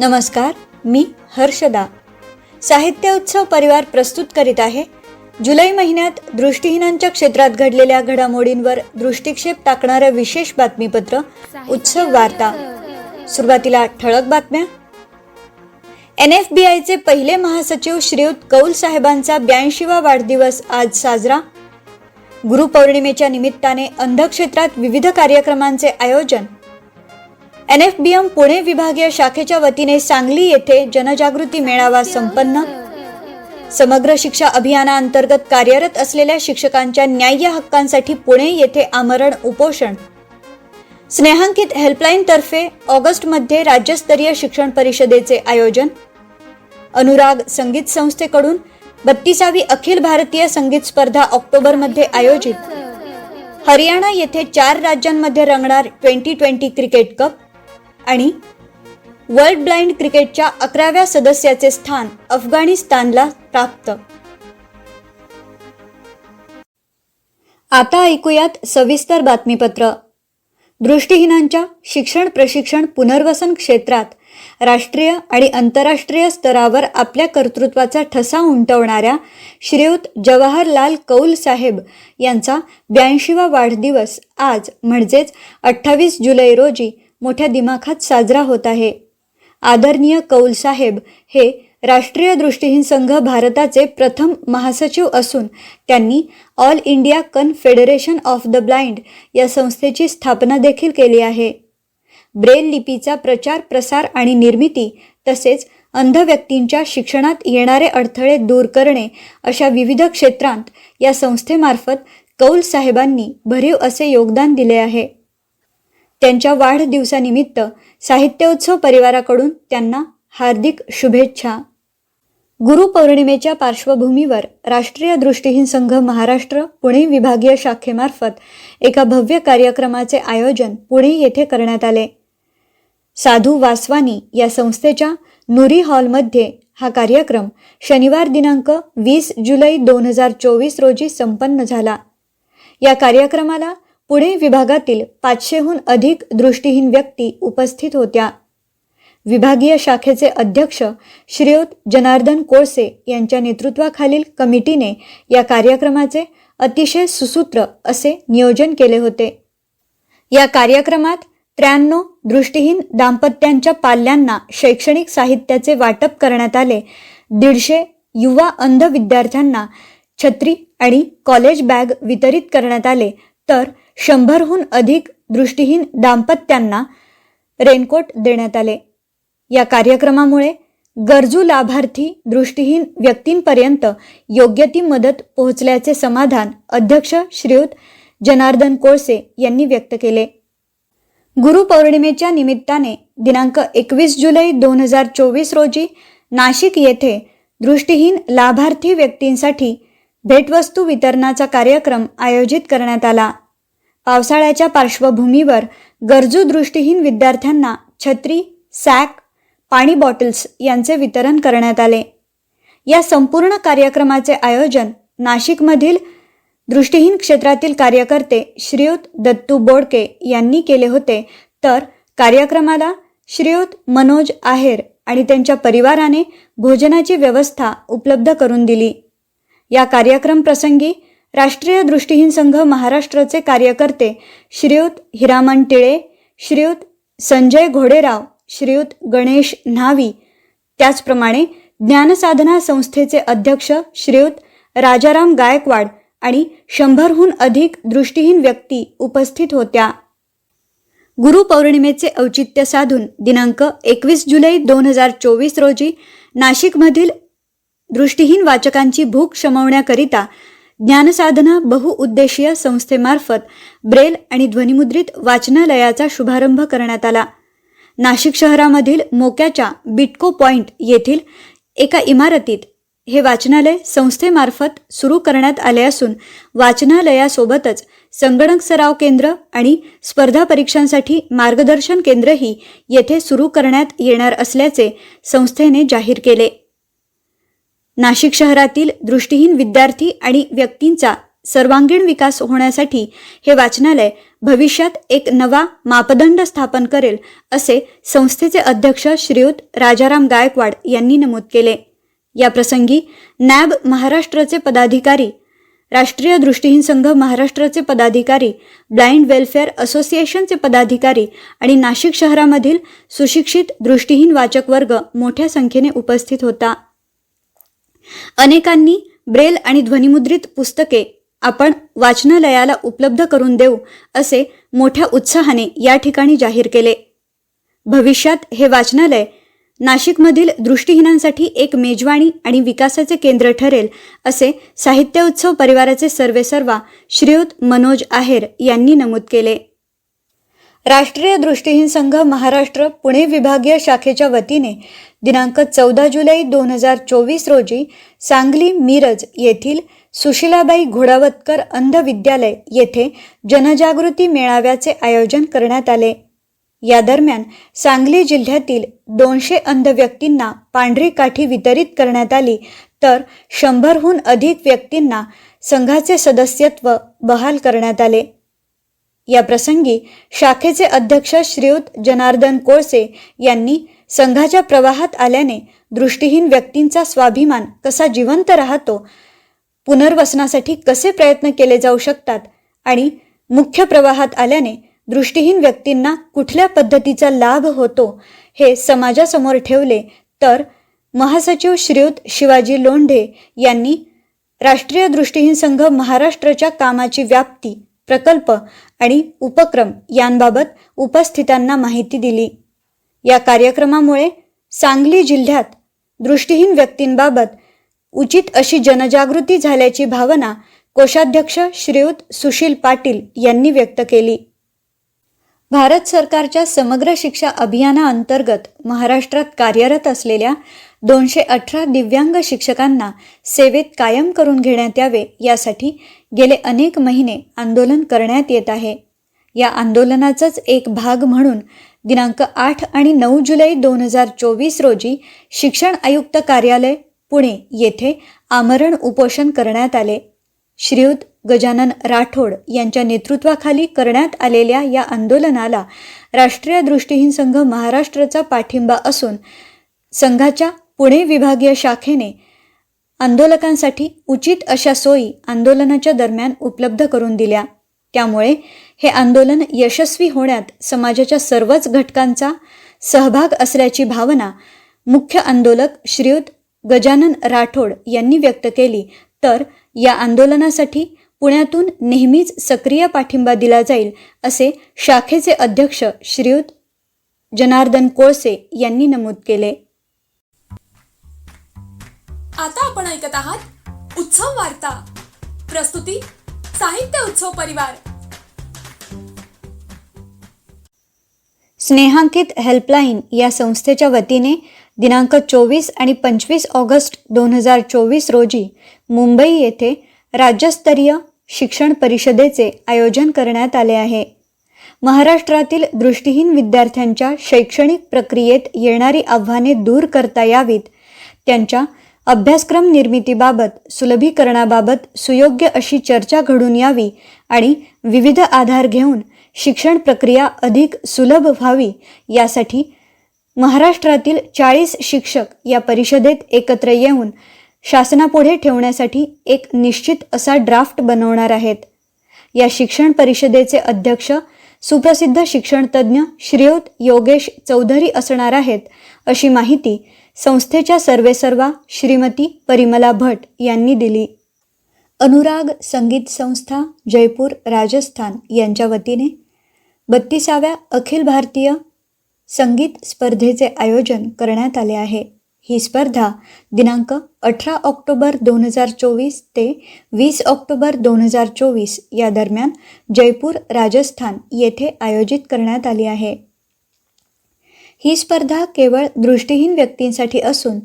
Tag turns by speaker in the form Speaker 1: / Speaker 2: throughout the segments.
Speaker 1: नमस्कार मी हर्षदा. साहित्य उत्सव परिवार प्रस्तुत करीत आहे. जुलै महिन्यात दृष्टिहीनांच्या क्षेत्रात घडलेल्या घडामोडींवर दृष्टिक्षेप टाकणारं विशेष बातमीपत्र उत्सव. वार्ता. सुरुवातीला ठळक बातम्या. एन एफ बी आयचे पहिले महासचिव श्रीयुत कौल साहेबांचा ब्याऐंशीवा वाढदिवस आज साजरा. गुरुपौर्णिमेच्या निमित्ताने अंधक्षेत्रात विविध कार्यक्रमांचे आयोजन. N F B M Pune विभागीय शाखेच्या वतीने सांगली येथे जनजागृती मेळावा संपन्न. समग्र शिक्षा अभियानाअंतर्गत कार्यरत असलेल्या शिक्षकांच्या न्याय्य हक्कांसाठी पुणे येथे आमरण उपोषण. स्नेहांकित हेल्पलाईनतर्फे ऑगस्टमध्ये राज्यस्तरीय शिक्षण परिषदेचे आयोजन. अनुराग संगीत संस्थेकडून बत्तीसावी अखिल भारतीय संगीत स्पर्धा ऑक्टोबरमध्ये आयोजित. हरियाणा येथे चार राज्यांमध्ये रंगणार ट्वेंटी ट्वेंटी क्रिकेट कप. आणि वर्ल्ड ब्लाइंड क्रिकेटच्या अकराव्या सदस्याचे स्थान अफगाणिस्तानला प्राप्त. आता ऐकूयात सविस्तर बातमीपत्र. दृष्टिहीनांच्या शिक्षण प्रशिक्षण पुनर्वसन क्षेत्रात राष्ट्रीय आणि आंतरराष्ट्रीय स्तरावर आपल्या कर्तृत्वाचा ठसा उमटवणाऱ्या श्रीयुत जवाहरलाल कौल साहेब यांचा ब्याऐंशीवा वाढदिवस आज म्हणजेच अठ्ठावीस जुलै रोजी मोठ्या दिमाखात साजरा होत आहे. आदरणीय कौल साहेब हे राष्ट्रीय दृष्टीहीन संघ भारताचे प्रथम महासचिव असून त्यांनी all India confederation of the blind या संस्थेची स्थापना देखील केली आहे. ब्रेल लिपीचा प्रचार प्रसार आणि निर्मिती तसेच अंध व्यक्तींच्या शिक्षणात येणारे अडथळे दूर करणे अशा विविध क्षेत्रांत या संस्थेमार्फत कौल साहेबांनी भरीव असे योगदान दिले आहे. त्यांच्या वाढदिवसानिमित्त साहित्योत्सव परिवाराकडून त्यांना हार्दिक शुभेच्छा. गुरुपौर्णिमेच्या पार्श्वभूमीवर राष्ट्रीय दृष्टीहीन संघ महाराष्ट्र पुणे विभागीय शाखेमार्फत एका भव्य कार्यक्रमाचे आयोजन पुणे येथे करण्यात आले. साधू वासवानी या संस्थेच्या नुरी हॉलमध्ये हा कार्यक्रम शनिवार दिनांक वीस जुलै दोन हजार चोवीस रोजी संपन्न झाला. या कार्यक्रमाला पुणे विभागातील पाचशेहून अधिक दृष्टीहीन व्यक्ती उपस्थित होत्या. विभागीय शाखेचे अध्यक्ष श्रीयुत जनार्दन कोळसे यांच्या नेतृत्वाखालील कमिटीने या कार्यक्रमाचे अतिशय सुसूत्र असे नियोजन केले होते. या कार्यक्रमात त्र्याण्णव दृष्टीहीन दाम्पत्यांच्या पाल्यांना शैक्षणिक साहित्याचे वाटप करण्यात आले. दीडशे युवा अंध विद्यार्थ्यांना छत्री आणि कॉलेज बॅग वितरित करण्यात आले. तर शंभरहून अधिक दृष्टीहीन दाम्पत्यांना रेनकोट देण्यात आले. या कार्यक्रमामुळे गरजू लाभार्थी दृष्टीहीन व्यक्तींपर्यंत योग्य ती मदत पोहोचल्याचे समाधान अध्यक्ष श्रीयुत जनार्दन कोळसे यांनी व्यक्त केले. गुरुपौर्णिमेच्या निमित्ताने दिनांक एकवीस जुलै दोन हजार चोवीस रोजी नाशिक येथे दृष्टीहीन लाभार्थी व्यक्तींसाठी भेटवस्तू वितरणाचा कार्यक्रम आयोजित करण्यात आला. पावसाळ्याच्या पार्श्वभूमीवर गरजू दृष्टीहीन विद्यार्थ्यांना छत्री सॅक पाणी बॉटल्स यांचे वितरण करण्यात आले. या संपूर्ण कार्यक्रमाचे आयोजन नाशिकमधील दृष्टीहीन क्षेत्रातील कार्यकर्ते श्रीयुत दत्तू बोडके यांनी केले होते. तर कार्यक्रमाला श्रीयुत मनोज आहेर आणि त्यांच्या परिवाराने भोजनाची व्यवस्था उपलब्ध करून दिली. या कार्यक्रम प्रसंगी राष्ट्रीय दृष्टीहीन संघ महाराष्ट्राचे कार्यकर्ते श्रीयुत हिरामन टिळे श्रीयुत संजय घोडेराव श्रीयुत गणेश न्हावी त्याचप्रमाणे ज्ञानसाधना संस्थेचे अध्यक्ष श्रीयुत राजाराम गायकवाड आणि शंभरहून अधिक दृष्टीहीन व्यक्ती उपस्थित होत्या. गुरुपौर्णिमेचे औचित्य साधून दिनांक एकवीस जुलै दोन हजार चोवीस रोजी नाशिकमधील दृष्टीहीन वाचकांची भूक शमवण्याकरिता ज्ञानसाधना बहुउद्देशीय संस्थेमार्फत ब्रेल आणि ध्वनिमुद्रित वाचनालयाचा शुभारंभ करण्यात आला. नाशिक शहरामधील मोक्याच्या बिटको पॉइंट येथील एका इमारतीत हे वाचनालय संस्थेमार्फत सुरू करण्यात आले असून वाचनालयासोबतच संगणक सराव केंद्र आणि स्पर्धा परीक्षांसाठी मार्गदर्शन केंद्रही येथे सुरू करण्यात येणार असल्याचे संस्थेने जाहीर केले. नाशिक शहरातील दृष्टीहीन विद्यार्थी आणि व्यक्तींचा सर्वांगीण विकास होण्यासाठी हे वाचनालय भविष्यात एक नवा मापदंड स्थापन करेल असे संस्थेचे अध्यक्ष श्रीयुत राजाराम गायकवाड यांनी नमूद केले. या प्रसंगी नॅब महाराष्ट्राचे पदाधिकारी राष्ट्रीय दृष्टीहीन संघ महाराष्ट्राचे पदाधिकारी ब्लाइंड वेलफेअर असोसिएशनचे पदाधिकारी आणि नाशिक शहरामधील सुशिक्षित दृष्टीहीन वाचक वर्ग मोठ्या संख्येने उपस्थित होता. अनेकांनी ब्रेल आणि ध्वनिमुद्रित पुस्तके आपण वाचनालयाला उपलब्ध करून देऊ असे मोठ्या उत्साहाने या ठिकाणी जाहीर केले. भविष्यात हे वाचनालय नाशिकमधील दृष्टीहीनांसाठी एक मेजवाणी आणि विकासाचे केंद्र ठरेल असे साहित्य उत्सव परिवाराचे सर्वेसर्वा श्रीयुत मनोज आहेर यांनी नमूद केले. राष्ट्रीय दृष्टीहीन संघ महाराष्ट्र पुणे विभागीय शाखेच्या वतीने दिनांक चौदा जुलै दोन हजार चोवीस रोजी सांगली मिरज येथील सुशिलाबाई घोडावतकर अंध विद्यालय येथे जनजागृती मेळाव्याचे आयोजन करण्यात आले. या दरम्यान सांगली जिल्ह्यातील दोनशे अंध व्यक्तींना पांढरी काठी वितरित करण्यात आली तर शंभरहून अधिक व्यक्तींना संघाचे सदस्यत्व बहाल करण्यात आले. या प्रसंगी शाखेचे अध्यक्ष श्रीयुत जनार्दन कोळसे यांनी संघाच्या प्रवाहात आल्याने दृष्टीहीन व्यक्तींचा स्वाभिमान कसा जिवंत राहतो पुनर्वसनासाठी कसे प्रयत्न केले जाऊ शकतात आणि मुख्य प्रवाहात आल्याने दृष्टीहीन व्यक्तींना कुठल्या पद्धतीचा लाभ होतो हे समाजासमोर ठेवले तर महासचिव श्रीयुत शिवाजी लोंढे यांनी राष्ट्रीय दृष्टीहीन संघ महाराष्ट्राच्या कामाची व्याप्ती प्रकल्प आणि उपक्रम यांबाबत उपस्थितांना माहिती दिली. या कार्यक्रमामुळे सांगली जिल्ह्यात दृष्टीहीन व्यक्तींबाबत उचित अशी जनजागृती झाल्याची भावना कोषाध्यक्ष श्रीयुत सुशील पाटील यांनी व्यक्त केली. भारत सरकारच्या समग्र शिक्षा अभियानाअंतर्गत महाराष्ट्रात कार्यरत असलेल्या दोनशे अठरा दिव्यांग शिक्षकांना सेवेत कायम करून घेण्यात यावे यासाठी गेले अनेक महिने आंदोलन करण्यात येत आहे. या आंदोलनाचाच एक भाग म्हणून दिनांक आठ आणि नऊ जुलै दोन हजार चोवीस रोजी शिक्षण आयुक्त कार्यालय पुणे येथे आमरण उपोषण करण्यात आले. श्रीयुत गजानन राठोड यांच्या नेतृत्वाखाली करण्यात आलेल्या या आंदोलनाला राष्ट्रीय दृष्टीहीन संघ महाराष्ट्राचा पाठिंबा असून संघाच्या पुणे विभागीय शाखेने आंदोलकांसाठी उचित अशा सोयी आंदोलनाच्या दरम्यान उपलब्ध करून दिल्या. त्यामुळे हे आंदोलन यशस्वी होण्यात समाजाच्या सर्वच घटकांचा सहभाग असल्याची भावना मुख्य आंदोलक श्रीयुत गजानन राठोड यांनी व्यक्त केली. तर या आंदोलनासाठी पुण्यातून नेहमीच सक्रिय पाठिंबा दिला जाईल असे शाखेचे अध्यक्ष श्रीयुत जनार्दन कोळसे यांनी नमूद केले.
Speaker 2: आता आपण ऐकत आहात उत्सव वार्ता. प्रस्तुती साहित्य उत्सव परिवार.
Speaker 1: स्नेहांकित हेल्पलाईन या संस्थेच्या वतीने दिनांक चोवीस आणि पंचवीस ऑगस्ट दोन हजार चोवीस रोजी मुंबई येथे राज्यस्तरीय शिक्षण परिषदेचे आयोजन करण्यात आले आहे. महाराष्ट्रातील दृष्टीहीन विद्यार्थ्यांच्या शैक्षणिक प्रक्रियेत येणारी आव्हाने दूर करता यावीत त्यांच्या अभ्यासक्रम निर्मितीबाबत सुलभीकरणाबाबत सुयोग्य अशी चर्चा घडून यावी आणि विविध आधार घेऊन शिक्षण प्रक्रिया अधिक सुलभ व्हावी यासाठी महाराष्ट्रातील चाळीस शिक्षक या परिषदेत एकत्र येऊन शासनापुढे ठेवण्यासाठी एक निश्चित असा ड्राफ्ट बनवणार आहेत. या शिक्षण परिषदेचे अध्यक्ष सुप्रसिद्ध शिक्षणतज्ज्ञ श्रीयुत योगेश चौधरी असणार आहेत अशी माहिती संस्थेच्या सर्वेसर्वा श्रीमती परिमला भट यांनी दिली. अनुराग संगीत संस्था जयपूर राजस्थान यांच्या वतीने बत्तीसाव्या अखिल भारतीय संगीत स्पर्धेचे आयोजन करण्यात आले आहे. ही स्पर्धा दिनांक अठरा ऑक्टोबर दोन हजार चोवीस ते वीस ऑक्टोबर दोन हजार चोवीस या दरम्यान जयपूर राजस्थान येथे आयोजित करण्यात आली आहे. ही स्पर्धा केवळ दृष्टीहीन व्यक्तींसाठी असून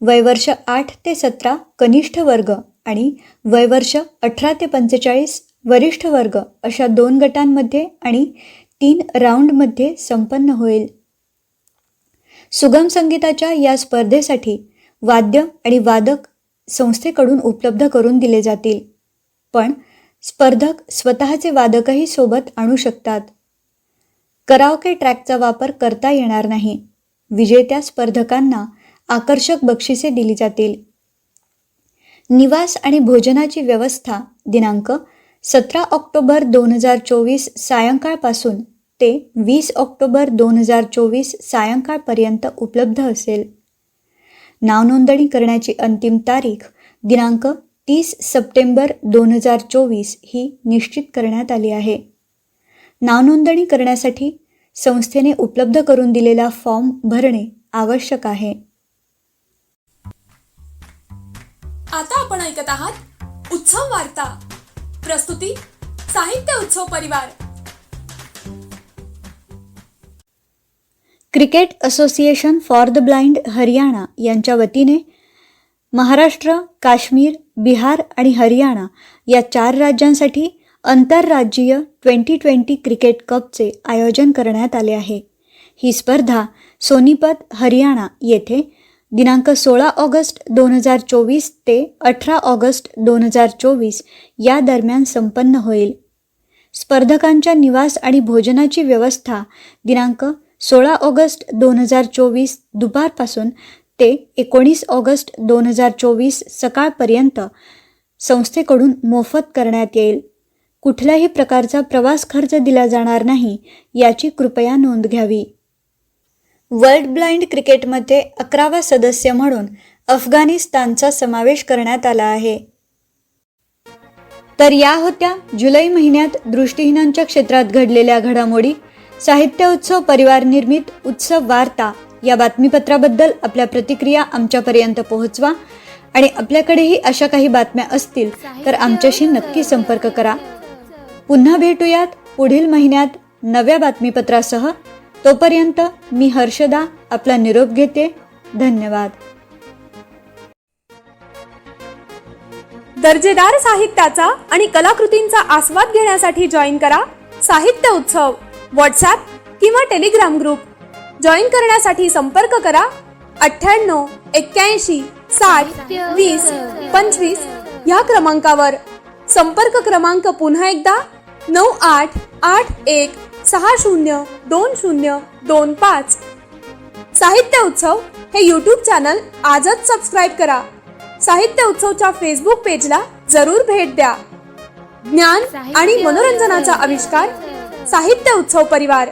Speaker 1: वयवर्ष आठ ते सतरा कनिष्ठ वर्ग आणि वयवर्ष अठरा ते पंचेचाळीस वरिष्ठ वर्ग अशा दोन गटांमध्ये आणि तीन राऊंडमध्ये संपन्न होईल. सुगम संगीताच्या या स्पर्धेसाठी वाद्य आणि वादक संस्थेकडून उपलब्ध करून दिले जातील. पण स्पर्धक स्वतःचे वादकही सोबत आणू शकतात. कराओके ट्रॅकचा वापर करता येणार नाही. विजेत्या स्पर्धकांना आकर्षक बक्षिसे दिली जातील. निवास आणि भोजनाची व्यवस्था दिनांक सतरा ऑक्टोबर दोन हजार चोवीस सायंकाळपासून ते वीस ऑक्टोबर दोन हजार चोवीस सायंकाळपर्यंत उपलब्ध असेल. नावनोंदणी करण्याची अंतिम तारीख दिनांक तीस सप्टेंबर दोन हजार चोवीस ही निश्चित करण्यात आली आहे. नावनोंदणी करण्यासाठी संस्थेने उपलब्ध करून दिलेला फॉर्म भरणे आवश्यक आहे.
Speaker 2: आता आपण ऐकत आहात उत्सव वार्ता. प्रस्तुती साहित्य उत्सव परिवार.
Speaker 1: Cricket association for the blind Haryana यांच्या वतीने महाराष्ट्र काश्मीर बिहार आणि हरियाणा या चार राज्यांसाठी आंतरराज्यीय ट्वेंटी ट्वेंटी क्रिकेट कपचे आयोजन करण्यात आले आहे. ही स्पर्धा सोनीपत हरियाणा येथे दिनांक सोळा ऑगस्ट दोन हजार चोवीस ते अठरा ऑगस्ट दोन हजार चोवीस या दरम्यान संपन्न होईल. स्पर्धकांच्या निवास आणि भोजनाची व्यवस्था दिनांक सोळा ऑगस्ट दोन हजार चोवीस दुपारपासून ते एकोणीस ऑगस्ट दोन हजार चोवीस सकाळपर्यंत संस्थेकडून मोफत करण्यात येईल. कुठल्याही प्रकारचा प्रवास खर्च दिला जाणार नाही याची कृपया नोंद घ्यावी. वर्ल्ड ब्लाइंड क्रिकेटमध्ये अकरावा सदस्य म्हणून अफगाणिस्तानचा समावेश करण्यात आला आहे. तर या होत्या जुलै महिन्यात दृष्टीहीनांच्या क्षेत्रात घडलेल्या घडामोडी. साहित्य उत्सव परिवार निर्मित उत्सव वार्ता या बातमीपत्राबद्दल आपल्या प्रतिक्रिया आमच्यापर्यंत पोहोचवा. आणि आपल्याकडेही अशा काही बातम्या असतील तर आमच्याशी नक्की संपर्क करा. पुन्हा भेटूयात पुढील महिन्यात नव्या बातमीपत्रासह. तोपर्यंत मी हर्षदा आपला निरोप घेते. धन्यवाद.
Speaker 2: दर्जेदार साहित्याचा आणि कलाकृतींचा आस्वाद घेण्यासाठी जॉईन करा साहित्य उत्सव व्हॉट्सॲप किंवा टेलिग्राम ग्रुप. जॉईन करण्यासाठी संपर्क करा अठ्ठ्याण्णव एक्क्याऐंशी साठ वीस पंचवीस ह्या क्रमांकावर. संपर्क क्रमांक पुन्हा एकदा नऊ आठ आठ एक सहा शून्य दोन शून्य दोन पाच. साहित्य उत्सव हे यूट्यूब चॅनल आजच सबस्क्राईब करा. साहित्य उत्सवच्या फेसबुक पेजला जरूर भेट द्या. ज्ञान आणि मनोरंजनाचा आविष्कार साहित्य उत्सव परिवार.